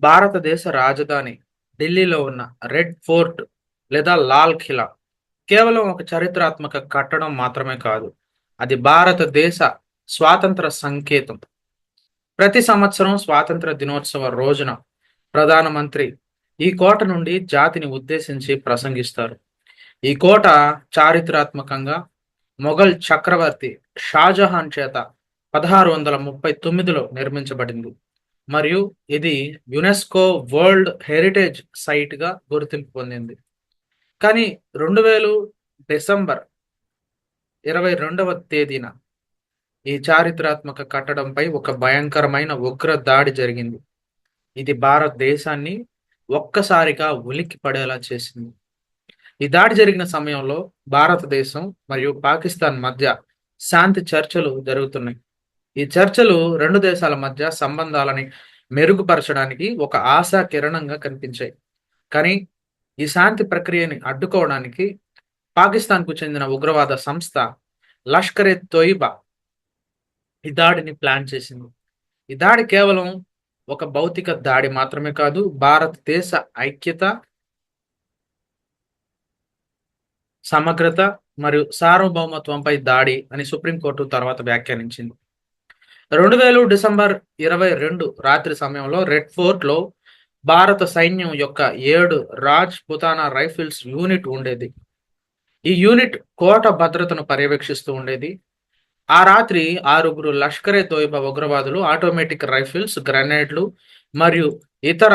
భారతదేశ రాజధాని ఢిల్లీలో ఉన్న రెడ్ ఫోర్ట్ లేదా లాల్ ఖిలా కేవలం ఒక చరిత్రాత్మక కట్టడం మాత్రమే కాదు అది భారతదేశ స్వాతంత్ర సంకేతం. ప్రతి సంవత్సరం స్వాతంత్ర దినోత్సవ రోజున ప్రధానమంత్రి ఈ కోట నుండి జాతిని ఉద్దేశించి ప్రసంగిస్తారు. ఈ కోట చారిత్రాత్మకంగా మొఘల్ చక్రవర్తి షాజహాన్ చేత పదహారు వందల ముప్పై తొమ్మిదిలో నిర్మించబడింది. మరియు ఇది యునెస్కో వరల్డ్ హెరిటేజ్ సైట్గా గుర్తింపు పొందింది. కానీ రెండు వేలు డిసెంబర్ ఇరవై రెండవ తేదీన ఈ చారిత్రాత్మక కట్టడంపై ఒక భయంకరమైన ఉగ్ర దాడి జరిగింది. ఇది భారతదేశాన్ని ఒక్కసారిగా ఉలిక్కి పడేలా చేసింది. ఈ దాడి జరిగిన సమయంలో భారతదేశం మరియు పాకిస్తాన్ మధ్య శాంతి చర్చలు జరుగుతున్నాయి. ఈ చర్చలు రెండు దేశాల మధ్య సంబంధాలని మెరుగుపరచడానికి ఒక ఆశా కిరణంగా కనిపించాయి. కానీ ఈ శాంతి ప్రక్రియని అడ్డుకోవడానికి పాకిస్తాన్కు చెందిన ఉగ్రవాద సంస్థ లష్కర్ ఎ తోయిబా ఈ దాడిని ప్లాన్ చేసింది. ఈ దాడి కేవలం ఒక భౌతిక దాడి మాత్రమే కాదు భారతదేశ ఐక్యత సమగ్రత మరియు సార్వభౌమత్వంపై దాడి అని సుప్రీంకోర్టు తర్వాత వ్యాఖ్యానించింది. రెండు వేలు డిసెంబర్ ఇరవై రెండు రాత్రి సమయంలో రెడ్ ఫోర్ట్లో భారత సైన్యం యొక్క ఏడు రాజ్ పుతానా రైఫిల్స్ యూనిట్ ఉండేది. ఈ యూనిట్ కోట భద్రతను పర్యవేక్షిస్తూ ఉండేది. ఆ రాత్రి ఆరుగురు లష్కరే తోయిబా ఉగ్రవాదులు ఆటోమేటిక్ రైఫిల్స్ గ్రనేడ్లు మరియు ఇతర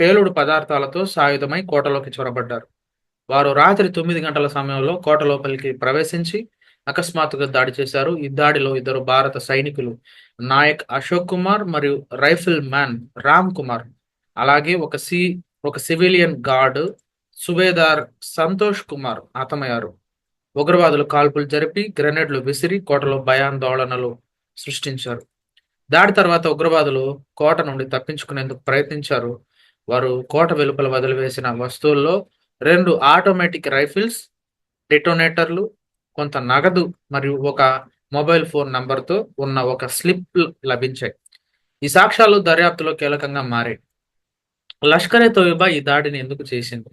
పేలుడు పదార్థాలతో సాయుధమై కోటలోకి చొరబడ్డారు. వారు రాత్రి తొమ్మిది గంటల సమయంలో కోట లోపలికి ప్రవేశించి అకస్మాత్తుగా దాడి చేశారు. ఈ దాడిలో ఇద్దరు భారత సైనికులు నాయక్ అశోక్ కుమార్ మరియు రైఫిల్ మ్యాన్ రామ్ కుమార్. అలాగే ఒక సి ఒక సివిలియన్ గార్డు సుబేదార్ సంతోష్ కుమార్ హతమయ్యారు ఉగ్రవాదులు కాల్పులు జరిపి గ్రెనేడ్లు విసిరి కోటలో భయాందోళనలు సృష్టించారు. దాడి తర్వాత ఉగ్రవాదులు కోట నుండి తప్పించుకునేందుకు ప్రయత్నించారు. వారు కోట వెలుపల వదిలివేసిన వస్తువుల్లో రెండు ఆటోమేటిక్ రైఫిల్స్ డిటోనేటర్లు కొంత నగదు మరియు ఒక మొబైల్ ఫోన్ నంబర్తో ఉన్న ఒక స్లిప్ లభించాయి. ఈ సాక్ష్యాలు దర్యాప్తులో కీలకంగా మారాయి. లష్కరే తోయిబా ఈ దాడిని ఎందుకు చేసింది?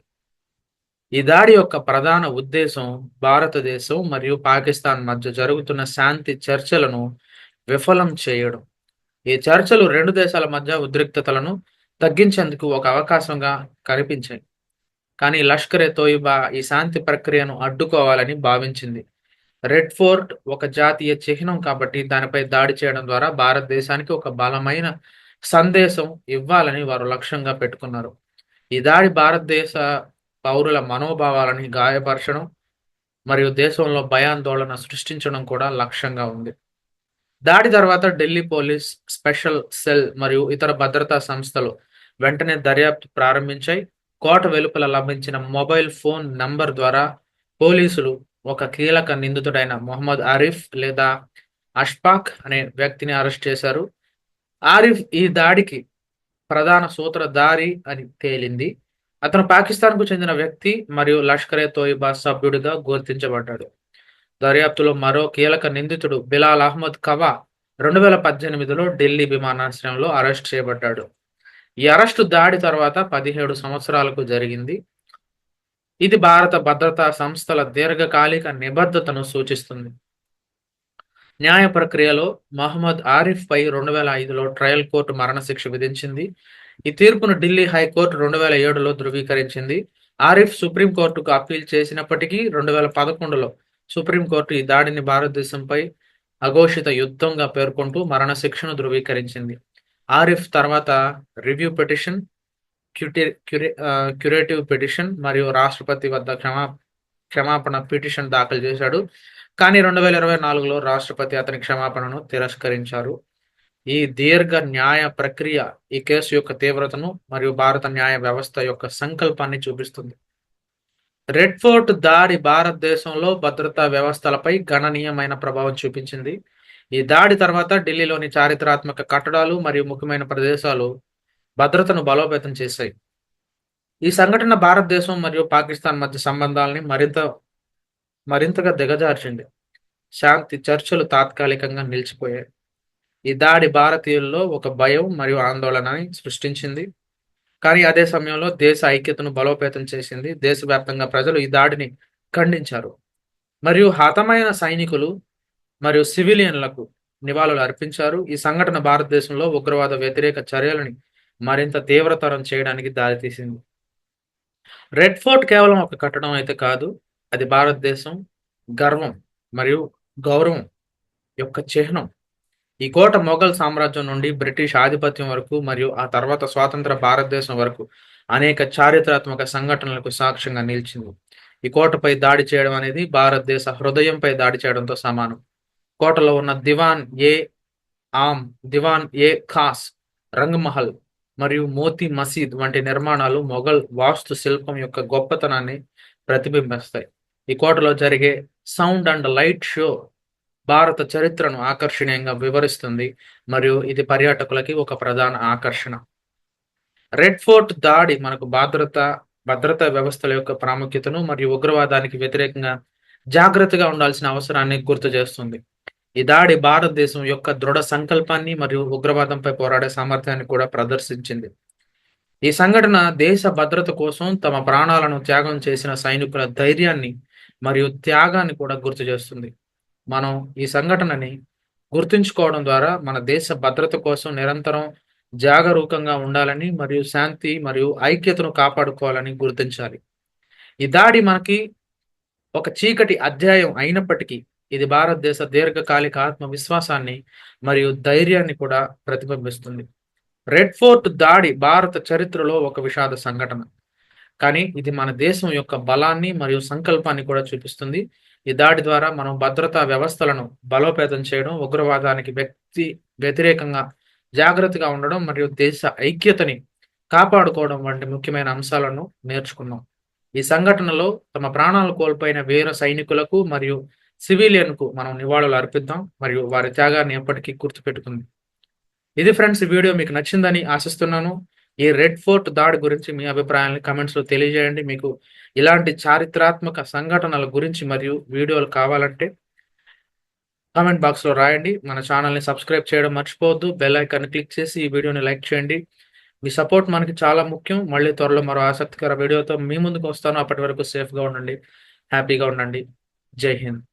ఈ దాడి యొక్క ప్రధాన ఉద్దేశం భారతదేశం మరియు పాకిస్తాన్ మధ్య జరుగుతున్న శాంతి చర్చలను విఫలం చేయడం. ఈ చర్చలు రెండు దేశాల మధ్య ఉద్రిక్తతలను తగ్గించేందుకు ఒక అవకాశంగా కనిపించాయి. కానీ లష్కరే తోయిబా ఈ శాంతి ప్రక్రియను అడ్డుకోవాలని భావించింది. రెడ్ ఫోర్ట్ ఒక జాతీయ చిహ్నం కాబట్టి దానిపై దాడి చేయడం ద్వారా భారతదేశానికి ఒక బలమైన సందేశం ఇవ్వాలని వారు లక్ష్యంగా పెట్టుకున్నారు. ఈ దాడి భారతదేశ పౌరుల మనోభావాలని గాయపరచడం మరియు దేశంలో భయాందోళన సృష్టించడం కూడా లక్ష్యంగా ఉంది. దాడి తర్వాత ఢిల్లీ పోలీస్ స్పెషల్ సెల్ మరియు ఇతర భద్రతా సంస్థలు వెంటనే దర్యాప్తు ప్రారంభించాయి. కోట వెలుపల లభించిన మొబైల్ ఫోన్ నంబర్ ద్వారా పోలీసులు ఒక కీలక నిందితుడైన మొహమ్మద్ ఆరిఫ్ లేదా అష్ఫాక్ అనే వ్యక్తిని అరెస్ట్ చేశారు. ఆరిఫ్ ఈ దాడికి ప్రధాన సూత్రధారి అని తేలింది. అతను పాకిస్తాన్కు చెందిన వ్యక్తి మరియు లష్కరే తోయిబా సభ్యుడిగా గుర్తించబడ్డాడు. దర్యాప్తులో మరో కీలక నిందితుడు బిలాల్ అహ్మద్ కవా రెండు వేల పద్దెనిమిదిలో ఢిల్లీ విమానాశ్రయంలో అరెస్ట్ చేయబడ్డాడు. ఈ అరెస్టు దాడి తర్వాత పదిహేడు సంవత్సరాలకు జరిగింది. ఇది భారత భద్రతా సంస్థల దీర్ఘకాలిక నిబద్ధతను సూచిస్తుంది. న్యాయ ప్రక్రియలో మహమ్మద్ ఆరిఫ్ పై రెండు వేల ఐదులో ట్రయల్ కోర్టు మరణశిక్ష విధించింది. ఈ తీర్పును ఢిల్లీ హైకోర్టు రెండు వేల ఏడులో ధృవీకరించింది. ఆరిఫ్ సుప్రీంకోర్టుకు అప్పీల్ చేసినప్పటికీ రెండు వేల పదకొండులో సుప్రీంకోర్టు ఈ దాడిని భారతదేశంపై అఘోషిత యుద్ధంగా పేర్కొంటూ మరణశిక్షను ధృవీకరించింది. ఆరిఫ్ తర్వాత రివ్యూ పిటిషన్ క్యూరేటివ్ పిటిషన్ మరియు రాష్ట్రపతి వద్ద క్షమా క్షమాపణ పిటిషన్ దాఖలు చేశాడు. కానీ రెండు వేల ఇరవై నాలుగులో రాష్ట్రపతి అతని క్షమాపణను తిరస్కరించారు. ఈ దీర్ఘ న్యాయ ప్రక్రియ ఈ కేసు యొక్క తీవ్రతను మరియు భారత న్యాయ వ్యవస్థ యొక్క సంకల్పాన్ని చూపిస్తుంది. రెడ్ ఫోర్ట్ దాడి భారతదేశంలో భద్రతా వ్యవస్థలపై గణనీయమైన ప్రభావం చూపించింది. ఈ దాడి తర్వాత ఢిల్లీలోని చారిత్రాత్మక కట్టడాలు మరియు ముఖ్యమైన ప్రదేశాలు భద్రతను బలోపేతం చేశాయి. ఈ సంఘటన భారతదేశం మరియు పాకిస్తాన్ మధ్య సంబంధాలని మరింత మరింతగా దిగజార్చింది. శాంతి చర్చలు తాత్కాలికంగా నిలిచిపోయాయి. ఈ దాడి భారతీయుల్లో ఒక భయం మరియు ఆందోళనని సృష్టించింది. కానీ అదే సమయంలో దేశ ఐక్యతను బలోపేతం చేసింది. దేశవ్యాప్తంగా ప్రజలు ఈ దాడిని ఖండించారు. మరియు హతమైన సైనికులు మరియు సివిలియన్లకు నివాళులు అర్పించారు. ఈ సంఘటన భారతదేశంలో ఉగ్రవాద వ్యతిరేక చర్యలని మరింత తీవ్రతరం చేయడానికి దారితీసింది. రెడ్ ఫోర్ట్ కేవలం ఒక కట్టడం అయితే కాదు అది భారతదేశం గర్వం మరియు గౌరవం యొక్క చిహ్నం. ఈ కోట మొఘల్ సామ్రాజ్యం నుండి బ్రిటిష్ ఆధిపత్యం వరకు మరియు ఆ తర్వాత స్వాతంత్ర భారతదేశం వరకు అనేక చారిత్రాత్మక సంఘటనలకు సాక్ష్యంగా నిలిచింది. ఈ కోటపై దాడి చేయడం అనేది భారతదేశ హృదయంపై దాడి చేయడంతో సమానం. కోటలో ఉన్న దివాన్ ఏ ఆమ్ దివాన్ ఏ ఖాస్ రంగ్మహల్ మరియు మోతీ మసీద్ వంటి నిర్మాణాలు మొఘల్ వాస్తు శిల్పం యొక్క గొప్పతనాన్ని ప్రతిబింబిస్తాయి. ఈ కోటలో జరిగే సౌండ్ అండ్ లైట్ షో భారత చరిత్రను ఆకర్షణీయంగా వివరిస్తుంది మరియు ఇది పర్యాటకులకి ఒక ప్రధాన ఆకర్షణ. రెడ్ ఫోర్ట్ దాడి మనకు భద్రత భద్రతా వ్యవస్థల యొక్క ప్రాముఖ్యతను మరియు ఉగ్రవాదానికి వ్యతిరేకంగా జాగ్రత్తగా ఉండాల్సిన అవసరాన్ని గుర్తు చేస్తుంది. ఈ దాడి భారతదేశం యొక్క దృఢ సంకల్పాన్ని మరియు ఉగ్రవాదంపై పోరాడే సామర్థ్యాన్ని కూడా ప్రదర్శించింది. ఈ సంఘటన దేశ భద్రత కోసం తమ ప్రాణాలను త్యాగం చేసిన సైనికుల ధైర్యాన్ని మరియు త్యాగాన్ని కూడా గుర్తు చేస్తుంది. మనం ఈ సంఘటనని గుర్తుంచుకోవడం ద్వారా మన దేశ భద్రత కోసం నిరంతరం జాగరూకంగా ఉండాలని మరియు శాంతి మరియు ఐక్యతను కాపాడుకోవాలని గుర్తించాలి. ఈ దాడి మనకి ఒక చీకటి అధ్యాయం అయినప్పటికీ ఇది భారతదేశ దీర్ఘకాలిక ఆత్మవిశ్వాసాన్ని మరియు ధైర్యాన్ని కూడా ప్రతిబింబిస్తుంది. రెడ్ ఫోర్ట్ దాడి భారత చరిత్రలో ఒక విషాద సంఘటన. కానీ ఇది మన దేశం యొక్క బలాన్ని మరియు సంకల్పాన్ని కూడా చూపిస్తుంది. ఈ దాడి ద్వారా మనం భద్రతా వ్యవస్థలను బలోపేతం చేయడం ఉగ్రవాదానికి వ్యక్తి వ్యతిరేకంగా జాగ్రత్తగా ఉండడం మరియు దేశ ఐక్యతని కాపాడుకోవడం వంటి ముఖ్యమైన అంశాలను నేర్చుకున్నాం. ఈ సంఘటనలో తమ ప్రాణాలు కోల్పోయిన వీర సైనికులకు మరియు సివిలియన్కు మనం నివాళులు అర్పిద్దాం. మరియు వారి త్యాగాన్ని ఎప్పటికీ గుర్తుపెట్టుకుంది. ఇది ఫ్రెండ్స్ ఈ వీడియో మీకు నచ్చిందని ఆశిస్తున్నాను. ఈ రెడ్ ఫోర్ట్ దాడి గురించి మీ అభిప్రాయాన్ని కమెంట్స్లో తెలియజేయండి. మీకు ఇలాంటి చారిత్రాత్మక సంఘటనల గురించి మరియు వీడియోలు కావాలంటే కామెంట్ బాక్స్లో రాయండి. మన ఛానల్ని సబ్స్క్రైబ్ చేయడం మర్చిపోవద్దు. బెల్ ఐకాన్ని క్లిక్ చేసి ఈ వీడియోని లైక్ చేయండి. మీ సపోర్ట్ మనకి చాలా ముఖ్యం. మళ్ళీ త్వరలో మరో ఆసక్తికర వీడియోతో మీ ముందుకు వస్తాను. అప్పటి వరకు సేఫ్గా ఉండండి. హ్యాపీగా ఉండండి. జై హింద్.